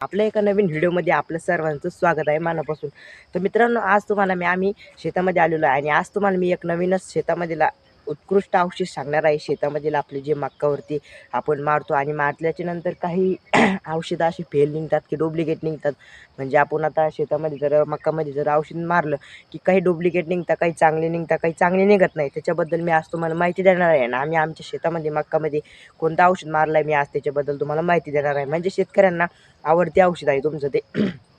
आपल्या एका नवीन व्हिडिओमध्ये आपलं सर्वांचं स्वागत आहे मनापासून. तर मित्रांनो आज तुम्हाला मी आम्ही शेतामध्ये आलेलो आहे आणि आज तुम्हाला मी एक नवीनच शेतामध्ये ला उत्कृष्ट औषध सांगणार आहे. शेतामधील आपले जे मक्कावरती आपण मारतो आणि मारल्याच्या नंतर काही औषधं अशी फेल निघतात की डुप्लिकेट निघतात. म्हणजे आपण आता शेतामध्ये जर मक्कामध्ये जर औषध मारलं की काही डुप्लिकेट निघता काही चांगले निघता काही चांगले निघत नाही. त्याच्याबद्दल मी आज तुम्हाला माहिती देणार आहे. आणि आम्ही आमच्या शेतामध्ये मक्कामध्ये कोणतं औषध मारलं आहे मी आज त्याच्याबद्दल तुम्हाला माहिती देणार आहे. म्हणजे शेतकऱ्यांना आवडते औषध आहे तुमचं ते.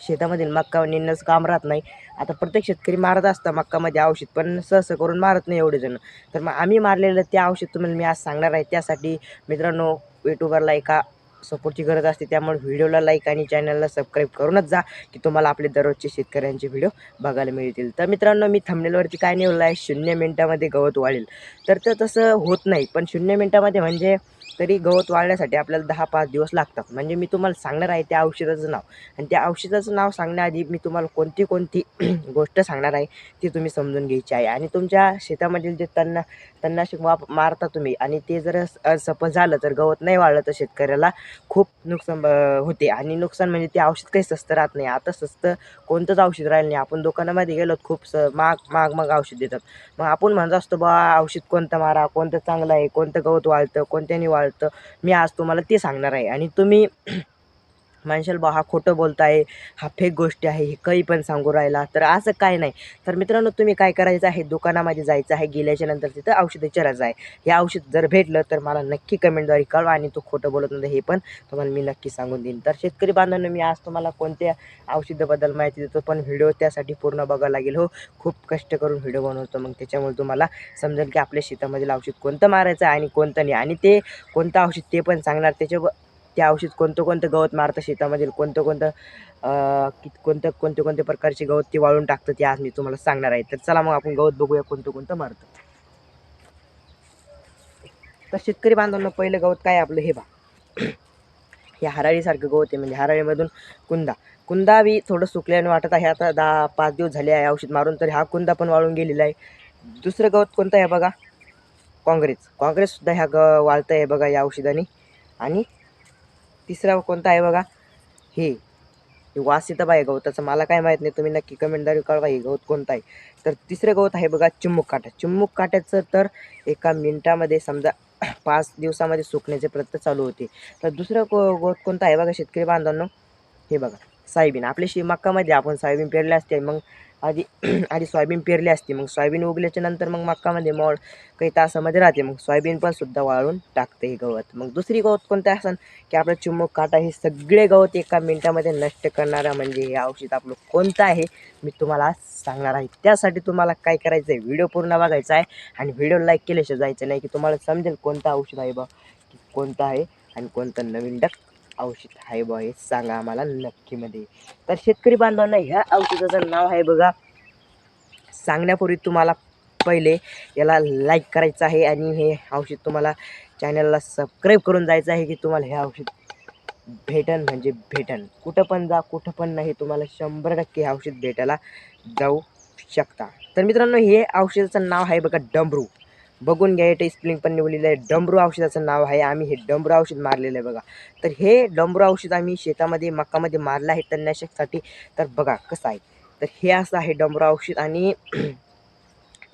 शेतामधील मक्का निंदच काम राहत नाही. आता प्रत्येक शेतकरी मारत असतं मक्कामध्ये औषध पण सहसं करून मारत नाही एवढे जण. तर मग आम्ही मारलेलं ते औषध तुम्हाला मी आज सांगणार आहे. त्यासाठी मित्रांनो यूट्यूबरला एका सपोर्टची गरज असते त्यामुळे व्हिडिओला लाईक आणि चॅनलला सबस्क्राईब करूनच जा की तुम्हाला आपले दररोजचे शेतकऱ्यांचे व्हिडिओ बघायला मिळतील. तर मित्रांनो मी थंबनेलवरती काय नेवलं आहे शून्य मिनटामध्ये गवत वाढेल तर ते तसं होत नाही पण शून्य मिनटामध्ये म्हणजे तरी गवत वाढण्यासाठी आपल्याला दहा पाच दिवस लागतात. म्हणजे मी तुम्हाला सांगणार आहे त्या औषधाचं नाव. आणि त्या औषधाचं नाव सांगण्याआधी मी तुम्हाला कोणती कोणती गोष्ट सांगणार आहे ती तुम्ही समजून घ्यायची आहे. आणि तुमच्या शेतामधील जे तन्ना तणनाशक वाप मारता तुम्ही आणि ते जर सफल झालं तर गवत नाही वाढलं तर शेतकऱ्याला खूप नुकसान ब- होते. आणि नुकसान म्हणजे ते औषध काही स्वस्त राहत नाही. आता स्वस्त कोणतंच औषध राहिलं नाही. आपण दुकानामध्ये गेलो खूप स महाग महाग महाग औषध देतात. मग आपण म्हणत असतो बा औषध कोणतं मारा कोणतं चांगलं आहे कोणतं गवत वाळतं कोणत्याने वाळतं? मी आज तुम्हाला ते सांगणार आहे. आणि तुम्ही म्हणशाल बा हा खोटं बोलत आहे हा फेक गोष्टी आहे हे काही पण सांगू राहिला तर असं काय नाही. तर मित्रांनो तुम्ही काय करायचं आहे? दुकानामध्ये जायचं आहे गेल्याच्यानंतर तिथं औषध विचारायचं आहे. हे औषध जर भेटलं तर मला नक्की कमेंटद्वारे कळवा आणि तो खोटं बोलत नव्हतं हे पण तुम्हाला मी नक्की सांगून देईन. तर शेतकरी बांधवांनो मी आज तुम्हाला कोणत्या औषधाबद्दल माहिती देतो पण व्हिडिओ त्यासाठी पूर्ण बघावं लागेल हो. खूप कष्ट करून व्हिडिओ बनवतो मग त्याच्यामुळे तुम्हाला समजेल की आपल्या शेतामधील औषध कोणतं मारायचं आहे आणि कोणतं नाही. आणि ते कोणतं औषध ते पण सांगणार त्याच्या ते औषध कोणतं कोणतं गवत मारतं शेतामधील कोणतं कोणतं कि कोणतं कोणते कोणते प्रकारचे गवत ते वाळून टाकतं ते आज मी तुम्हाला सांगणार आहे. तर चला मग आपण गवत बघूया कोणतं कोणतं मारतं. तर शेतकरी बांधवांना पहिलं गवत काय आपलं? हे बा हे हराळीसारखं गवत आहे. म्हणजे हराळीमधून कुंदा. कुंदा बी थोडं सुकल्याने वाटत आहे. आता दहा पाच दिवस झाले आहे औषध मारून तर हा कुंदा पण वाळून गेलेला आहे. दुसरं गवत कोणतं आहे बघा? काँग्रेस. काँग्रेससुद्धा ह्या ग वाळतं आहे बघा या औषधाने. आणि तिसरा कोणता आहे बघा? हे. हे वास बाय गवताचं मला काय माहीत नाही. तुम्ही नक्की कमेंटद्वारे कळवा हे गवत कोणतं आहे. तर तिसरं गवत आहे बघा चिम्मुक काटा. चिम्मुक काट्याचं तर एका मिनिटामध्ये समजा पाच दिवसामध्ये सुकण्याचे प्रयत्न चालू होते. तर दुसरं को गवत कोणतं आहे बघा शेतकरी बांधवांनो? हे बघा. सायबीन. आपल्या शे मक्कामध्ये आपण सायबीन पेरले असते. मग आधी आधी सोयाबीन पेरली असते मग सोयाबीन उगल्याच्या नंतर मग मक्कामध्ये मॉड काही तासामध्ये राहते मग सोयाबीन पण सुद्धा वाळून टाकते हे गवत. मग दुसरी गवत कोणतं असन की आपलं चिमूक काटा हे सगळे गवत एका मिनिटामध्ये नष्ट करणारा म्हणजे हे औषध आपलं कोणतं आहे मी तुम्हाला आज सांगणार आहे. त्यासाठी तुम्हाला काय करायचं आहे व्हिडिओ पूर्ण बघायचा आहे आणि व्हिडिओ लाईक केल्याशिवाय जायचं नाही की तुम्हाला समजेल कोणतं औषध आहे बा की कोणतं आहे आणि कोणतं नवीन डक औषध आहे बॉय हे सांगा आम्हाला नक्कीमध्ये तर शेतकरी बांधवांना ह्या औषधाचं नाव आहे बघा. सांगण्यापूर्वी तुम्हाला पहिले याला लाईक करायचं आहे आणि हे औषध तुम्हाला चॅनलला सबस्क्राईब करून जायचं आहे की तुम्हाला हे औषध भेटन म्हणजे भेटन. कुठं पण जा कुठं पण नाही तुम्हाला शंभर टक्के हे औषध भेटायला जाऊ शकता. तर मित्रांनो हे औषधाचं नाव आहे बघा डमरू. बघून घ्या हे स्प्लिंग पण निवडलेलं आहे. डंबरू औषधाचं नाव आहे. आम्ही हे डंबरू औषध मारलेलं आहे बघा. तर हे डंबरू औषध आम्ही शेतामध्ये मक्कामध्ये मारलं आहे तणनाशकसाठी. तर बघा कसं आहे? तर हे असं आहे डंबरू औषध आणि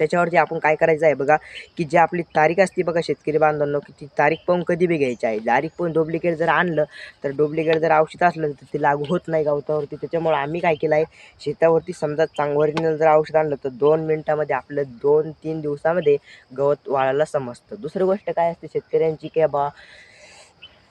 त्याच्यावरती आपण काय करायचं आहे बघा की जे आपली तारीख असते बघा शेतकरी बांधवांनो की ती तारीख पाहून कधी बी घ्यायची आहे. तारीख पाहून डुप्लिकेट जर आणलं तर डुप्लिकेट जर औषध असलं तर ते लागू होत नाही गवतावरती त्याच्यामुळे आम्ही काय केलं आहे शेतावरती समजा चांग जर औषध आणलं तर दोन मिनटामध्ये आपलं दोन तीन दिवसामध्ये गवत वाळायला समजतं. दुसरी गोष्ट काय असते शेतकऱ्यांची की बा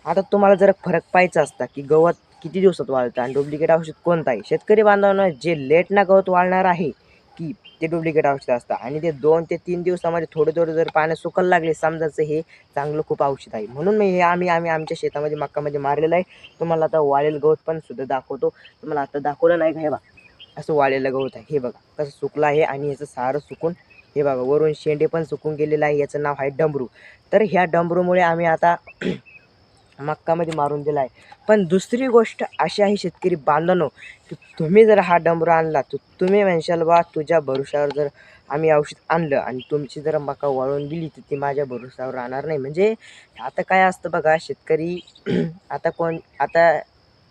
आता तुम्हाला जर फरक पाहायचा असता की गवत किती दिवसात वाळतं आणि डुप्लिकेट औषध कोणतं आहे? शेतकरी बांधवांना जे लेट ना गवत वाळणार आहे की ते डुप्लिकेट औषध असतं आणि ते दोन ते तीन दिवसामध्ये थोडं थोडं जर पाण्यात सुकायला लागले समजायचं हे चांगलं खूप औषध आहे. म्हणून मी हे आम्ही आम्ही आमच्या शेतामध्ये मक्कामध्ये मारलेलं आहे. तुम्हाला आता वाळेल गवत पण सुद्धा दाखवतो. तुम्हाला आता दाखवलं नाही का? हे बघा. असं वाळलेलं गवत आहे. हे बघा. कसं सुकलं आहे आणि याचं सारं सुकून हे बघा वरून शेंडे पण सुकून गेलेलं आहे. याचं नाव आहे डमरू. तर ह्या डमरूमुळे आम्ही आता मक्कामध्ये मारून दिला आहे पण दुसरी गोष्ट अशी आहे शेतकरी बांधवनो की तुम्ही जर हा डमरू आणला तर तुम्ही म्हणशाल बा तुझ्या भरोशावर जर आम्ही औषध आणलं आणि तुमची जर मका वळून दिली तर ती माझ्या भरोशावर राहणार नाही. म्हणजे आता काय असतं बघा शेतकरी आता कोण आता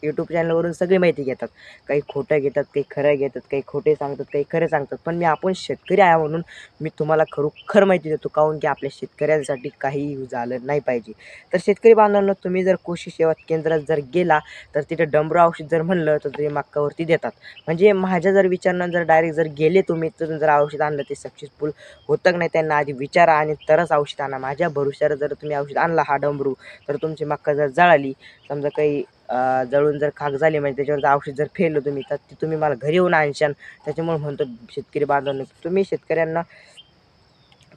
यूट्यूब चॅनलवरून सगळी माहिती घेतात. काही खोटं घेतात काही खरं घेतात काही खोटे सांगतात काही खरं सांगतात. पण मी आपण शेतकरी आहे म्हणून मी तुम्हाला खरोखर माहिती देतो. काहून की आपल्या शेतकऱ्यांसाठी काही झालं नाही पाहिजे. तर शेतकरी बांधवांना तुम्ही जर कृषी सेवा केंद्रात जर गेला तर तिथे डंबरू औषध जर म्हणलं तर ते मक्कावरती देतात. म्हणजे माझ्या जर विचारानं जर डायरेक्ट जर गेले तुम्ही तर जर औषध आणलं ते सक्सेसफुल होतं नाही. त्यांना आधी विचारा आणि तरच औषध आणा. माझ्या भरोश्यावर जर तुम्ही औषध आणला हा डंबरू तर तुमची मक्का जर जळाली समजा काही जळून जर खाक झाली म्हणजे त्याच्यावर जर औषध जर फेरलं तुम्ही तर ते तुम्ही मला घरी येऊन आणशान. त्याच्यामुळे म्हणतो शेतकरी बांधवांनो तुम्ही शेतकऱ्यांना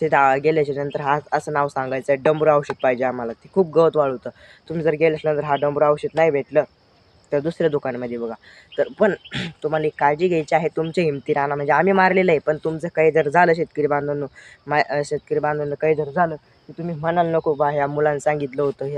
तिथं गेल्याच्यानंतर हा असं नाव सांगायचं आहे डंबरू औषध पाहिजे आम्हाला. ते खूप गवत वाढवतं तुम्ही जर गेल्याच्यानंतर हा डंबरू औषध नाही भेटलं तर दुसऱ्या दुकानामध्ये बघा. तर पण तुम्हाला एक काळजी घ्यायची आहे तुमच्या हिमती राहणं म्हणजे आम्ही मारलेलं आहे पण तुमचं काही जर झालं शेतकरी बांधवांनो मा शेतकरी बांधवांना काही जर झालं की तुम्ही म्हणाल नको बा ह्या मुलांना सांगितलं होतं ह्या